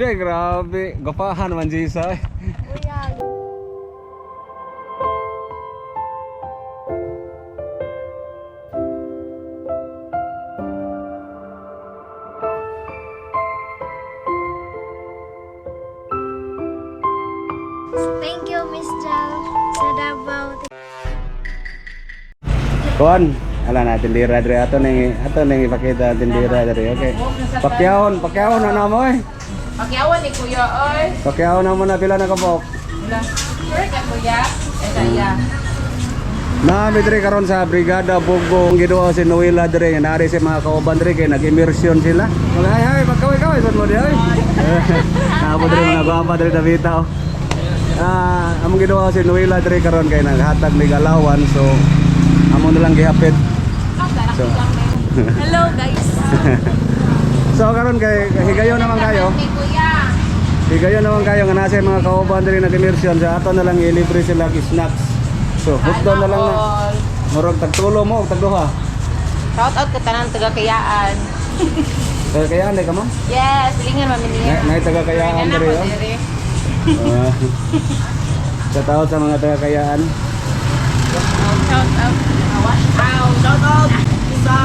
Tre, grabe. Gapahan man, Jisa. Thank you, Miss Jal, sa Davao. Kuan, ala na tindira diri ato ning ato ning ipakita tindira diri. Okay. Pakyawon, pakyawon na mo eh. Pakiawan ni Kuya, oy. Pakyawon na mo na pila na kabok. Wala. Sure ka, Kuya? Esa iya. Na diri karon sa brigada Bugong giduwa si Noela nga nari si mga kauban diri kay nag-immersion sila. Hay hay magkaway-kaway sad mo di ay. Nabo diri mga guwapa diri Davita. oh. Ah, among giduwa si Noela diri karon kay naghatag mig alawan so amo na lang gihapit. So, Hello, guys. so karon kay higayon naman kayo. Higayon naman kayo nga nasa mga kauban diri nag-immersion sa ato na lang ilibre sila snacks. So, hutdo na lang na. Murag tagtulo mo og tagduha. Shout out ka tanan taga Kayaan. Kaya kaya anday ka mo? Yes, lingan man niya. nay taga kayaan diri. oh. Ah. Sa tao sa mga taga kayaan. Shout out. Wash out. Shout out sa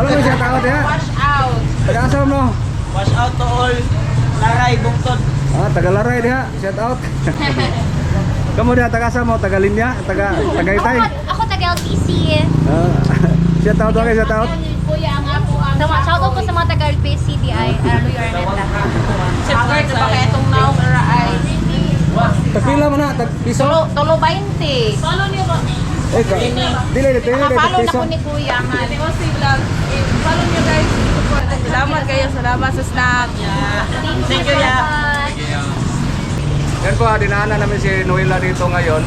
Wala mo. Wash out. Taga asa mo? Wash out to all Laray, Bungtod. Ah, taga Laray diha. Shout out. Kamu diha taga asa mo? Taga Linya, taga Tagaytay. Ako taga LTC. Ah. Shout out okay, shout out. Kuya ang ako ang Sama, shout out ko sa mga taga LTC di ay ano yung Arneta. Siyempre, sa kaya itong naong ra ay Tagpila mo na, tag piso. Tulo, tulo 20. Follow niyo ba? Eh, ka. Dili dili dili Nakapalo na piso. ko ni Kuya nga. Kasi vlog. Follow nyo guys. Salamat kayo. Salamat sa snack. Thank you, ya. Yan po, ah, dinaanan namin si Noela dito ngayon.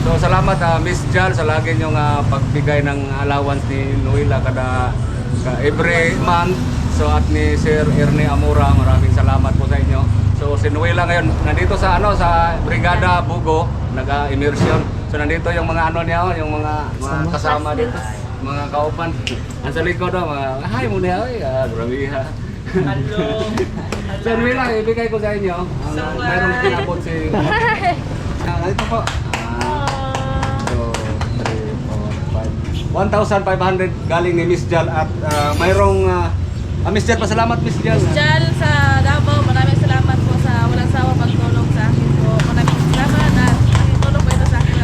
So salamat ah, Miss Jal sa lagi niyong ah, pagbigay ng allowance ni Noela kada ka- every month. So at ni Sir Ernie Amura, maraming salamat po sa inyo. So si Noela ngayon nandito sa ano sa Brigada Bugo, nag-immersion. So nandito yung mga ano niya, oh, yung mga, mga kasama dito, mga kaupan. Ang sa likod oh, mga hi mo niya, oy, ah, grabe ha. so Noela, ibigay ko sa inyo. Ang mayroong pinabot si Ah, ito po. Ah, five. 1,500 galing ni Miss Jal at ah, mayroong ah, ah, Miss Jal, pasalamat Miss Jal. Diyan sa Davao, maraming salamat po sa walang sawa pagtulong sa akin po. Maraming salamat at tulong po ito sa akin.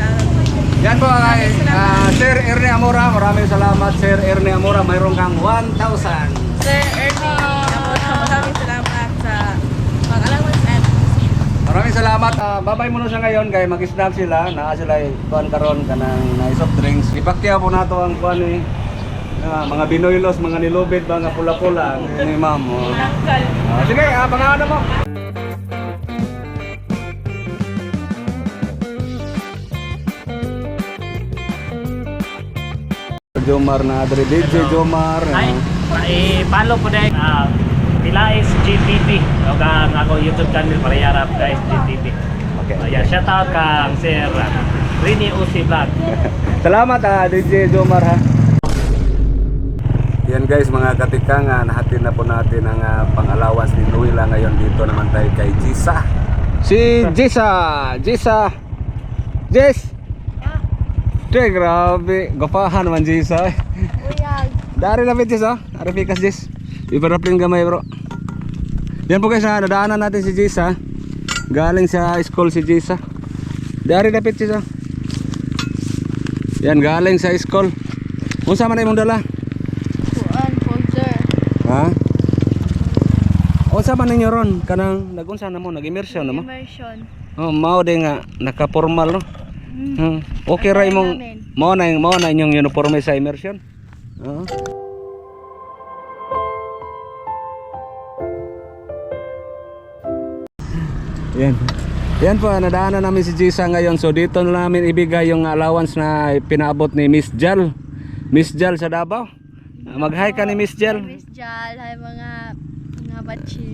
Yan po ay ah, Sir Ernie Amora, maraming salamat Sir Ernie Amora, mayroong kang 1,000. Sir Ernie, maraming salamat sa pag-allowance and Maraming salamat. Ah, babay muna siya ngayon kay mag-snack sila. Naa sila kuan karon kanang na soft drinks. Ipakyaw po nato ang kuan ni ah, mga binoylos, mga nilubid, mga pula-pula ni ma'am. Oh. Ah, sige, pangalan mo. Jomar na adre DJ Jomar. Ay, ah. i-follow po dahil uh, Pilaes GTV. O ang ako YouTube channel para yarap guys GTV. Okay. Ayan, shout out kang Sir uh, Rini Uzi Vlog. Salamat ah, DJ Jomar ha. Yan guys, mga katikangan, nahatid na po natin ang ah, pang-allowance ni Luila ngayon dito naman tayo kay Jisa. Si Jisa, Jisa. Jis. Tre, grabe. Gapahan man Jisa. Kuya. Dari na bit Jisa. Ari pikas Jis. Iparapling gamay bro. Yan po guys, ha, nadaanan natin si Jisa. Galing sa school si Jisa. Dari na bit Jisa. Yan, galing sa school. Unsa man imong dala? Kuan, folder. Ha? Unsa man ninyo ron? Kanang nagunsa na mo, nag-immersion na mo? Immersion. Oh, mao din nga naka-formal no. Hmm. Okay ra imong mao na mao na inyong uniforme sa immersion. Oo. Yan. Yan po, nadaanan namin si Jisa ngayon. So dito na namin ibigay yung allowance na pinaabot ni Miss Jal. Miss Jal sa Davao. Mag-hi ka ni Miss Jal. Hi, Miss Jal. Hi, mga mga bachi.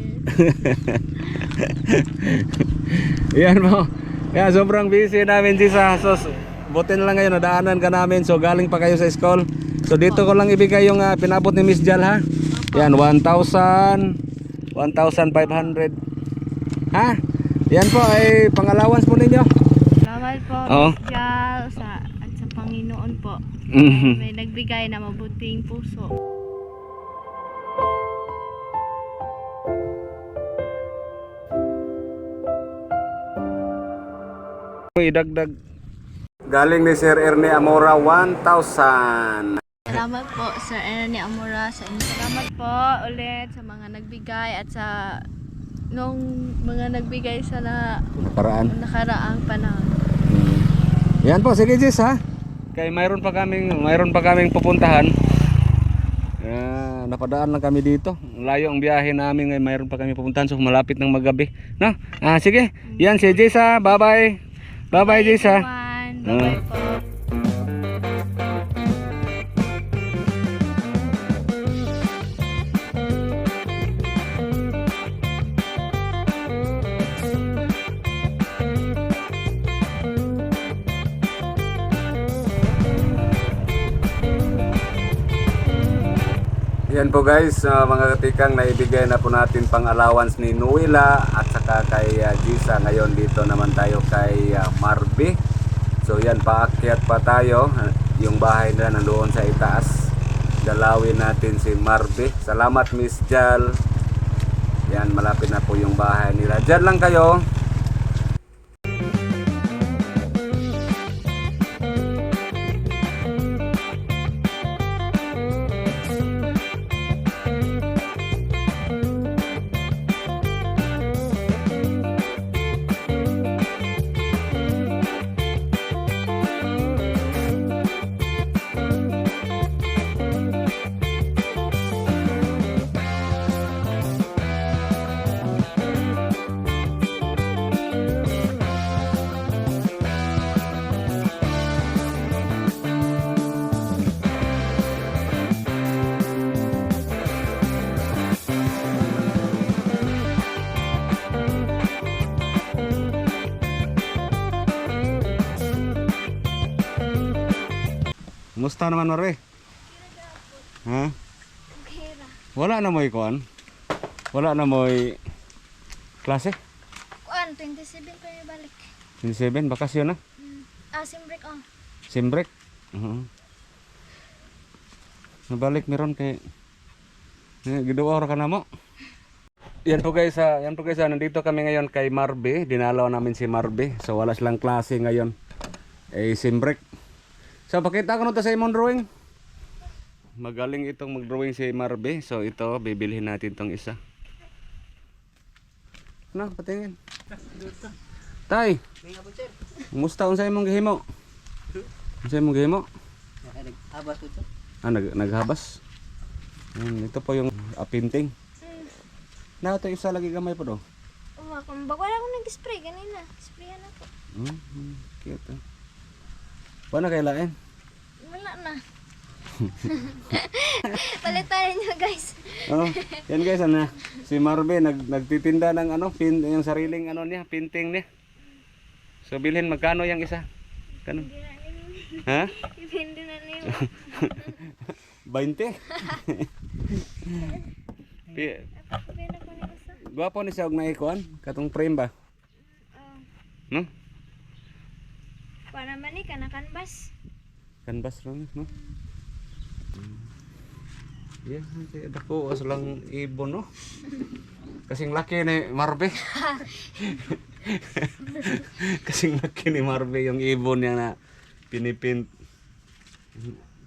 Yan mo. Yan, sobrang busy namin Jisa. So, buti na lang ngayon, nadaanan ka namin. So, galing pa kayo sa school. So, dito ko lang ibigay yung ah, pinabot ni Miss Jal ha. Yan, 1,000. 1,500. Ha? Yan po ay pang-allowance po ninyo. Salamat po, Oo. Miss Jal, sa, at sa Panginoon po. Mhm. May nagbigay na mabuting puso. Idagdag. Galing ni Sir Ernie Amora 1,000. Salamat po, Sir Ernie Amora, sa inyo. Salamat po ulit sa mga nagbigay at sa nung mga nagbigay sa na, Paraan. nakaraang panahon. Yan po, sige Jess ha. Kay mayroon pa kaming mayroon pa kaming pupuntahan. Ah, napadaan lang kami dito. Layo ang biyahe namin ngayon. Mayroon pa kami pupuntahan so malapit ng magabi. No? Ah, sige. Yan si Jess ha. Bye-bye. Bye-bye Jess ha. Bye-bye po. Yan po guys, ah, mga katikang naibigay na po natin pang allowance ni Nuila at saka kay Gisa. Ngayon dito naman tayo kay ah, Marby. So yan, paakyat pa tayo. Yung bahay nila nandoon sa itaas. Dalawin natin si Marby. Salamat Miss Jal. Yan, malapit na po yung bahay nila. Diyan lang kayo. Kumusta naman Marby? Ha? Wala na mo'y kuan? Wala na mo'y klase? Kuan, 27 pa yung balik. 27, bakasyon na? Mm. Ah, sim break oh. Simbrek. Oo. Nabalik meron kay eh, giduwa ka na mo. Yan po guys, ah, yan po guys, ah, nandito kami ngayon kay Marbe. Dinalaw namin si Marbe. So wala silang klase ngayon. Eh simbrek. So pakita ko na sa imong drawing. Magaling itong mag-drawing si Marbe. So ito, bibilhin natin tong isa. No, patingin. Tay. Musta unsa imong gihimo? Unsa imong gihimo? Abas ko. Ah, nag naghabas. Ayan, ito po yung ah, painting. Na ito isa lagi gamay po do. Oh, kung bak wala akong nag-spray kanina. Sprayan ako. Hmm, hmm, cute. ah. Wala kay lain. Wala na. Palitan nyo guys. Oh, yan guys, ano, si Marbe nag nagtitinda ng ano, pin, yung sariling ano niya, painting niya. So bilhin magkano yung isa? Kano? Ha? Depende na niyo. 20. Pi-. Gwapo ni siya og naikuan, katong frame ba? Oh. No? Para man ni kana canvas. Canvas lang, no? Yeah, kaya dako as lang ibon, no? Kasing laki ni Marbe. Kasing laki ni Marbe yung ibon niya na pinipint.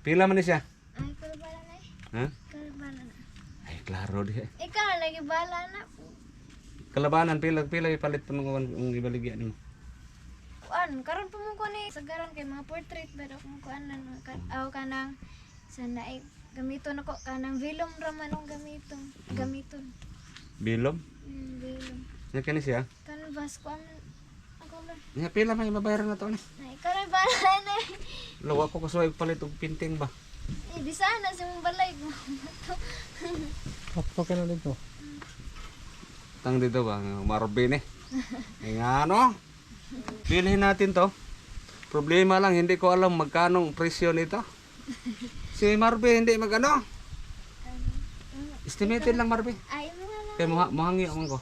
Pila man ni siya? Ay, kalabala na eh. Ha? Kalabala na. Ay, klaro di. Ikaw, lagi bala na. Kalabanan, pila, pila ipalit pa nung ang ibaligyan mo. Kuan, karon pa mo ko ni sagaran kay mga portrait pero kung kuan na aw kanang sa naay gamiton ako kanang vilom ra man ang gamiton. Gamiton. Bilom? Mm, vilom. Nga kani siya? Canvas kuan ako lang. Nga pila may mabayaran na to ni. Na ikaw na bala na. eh. Lawa ko kasuway palit og pinting ba? Eh, di sana sa mong balay ko. Tang dito ba? Marbe ni. Ay nga no? Bilhin natin to. Problema lang, hindi ko alam magkano ang presyo nito. Si Marbe hindi magano. Estimated lang Marbe. Ay mo nga Kay mo mahangi man ko.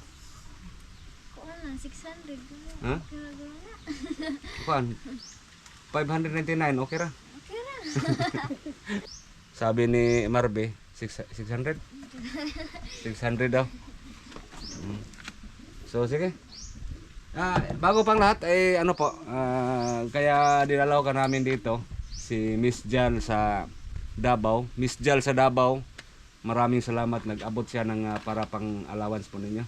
Kung ano, 600. Ha? Kaya. Kuan. 599 okay ra. Okay ra. Sabi ni Marbe, six- 600? 600 daw. Mm. So, sige. Ah, bago pang lahat, ay ano po, ah, kaya dinalaw ka namin dito, si Miss Jal sa Davao. Miss Jal sa Davao, maraming salamat. Nag-abot siya ng ah, para pang allowance po ninyo.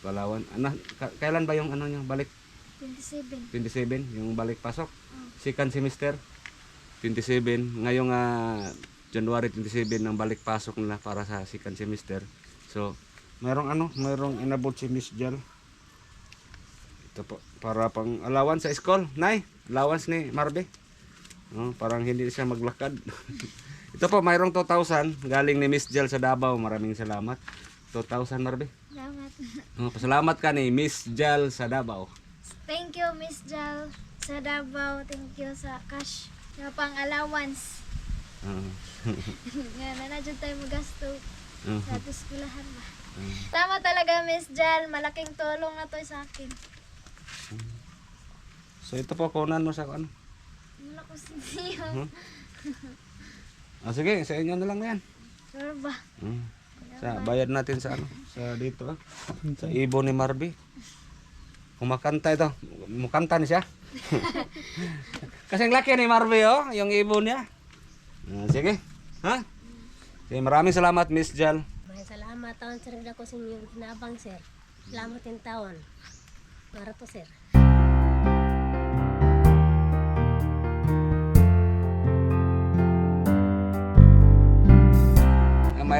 Palawan. Ano, ka- kailan ba yung ano nyo, balik? 27. 27, yung balik pasok. Second semester, 27. Ngayong ah, January 27 ang balik pasok nila para sa second semester. So, mayroong ano, mayroong inabot si Miss Jal. Ito po, para pang allowance sa school. Nay, allowance ni Marbe. Oh, parang hindi siya maglakad. Ito po, mayroong 2,000 galing ni Miss Jal sa Davao. Maraming salamat. 2,000 Marbe. Salamat. Oh, pasalamat ka ni Miss Jal sa Davao. Thank you, Miss Jal. Sa Davao, thank you sa cash. Nga pang allowance. Ah. nga na na dyan tayo magasto Ah. sa ating skulahan ba. Tama talaga, Miss Jal. Malaking tulong na to sa akin. So ito po, kunan mo sa ano. Wala ko siniyo. Ah, sige, sa inyo na lang na yan. Sure ba? Mm. Sa bayad natin sa ano, sa dito ah. Sa ibo ni Marby. Kumakanta ito. Mukanta ni siya. Kasi ang laki ni Marby oh, yung ibo niya. Ah, sige. Ha? Sige, maraming salamat Miss Jal. Maraming salamat taon sir ako sa inyong kinabang sir. Salamat din taon. Para po sir.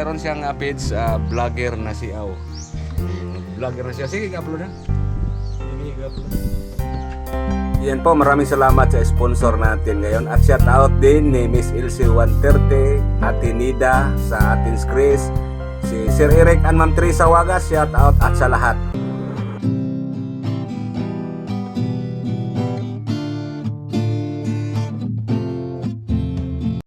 Mayroon siyang uh, page ah, vlogger na si Aw. Vlogger na siya. Sige, upload na. Sige, upload. Yan po, maraming salamat sa sponsor natin ngayon. At shout out din ni Miss Ilse 130, Ate Nida sa Atin's Chris, si Sir Eric and Ma'am Teresa Wagas, shout out at sa lahat.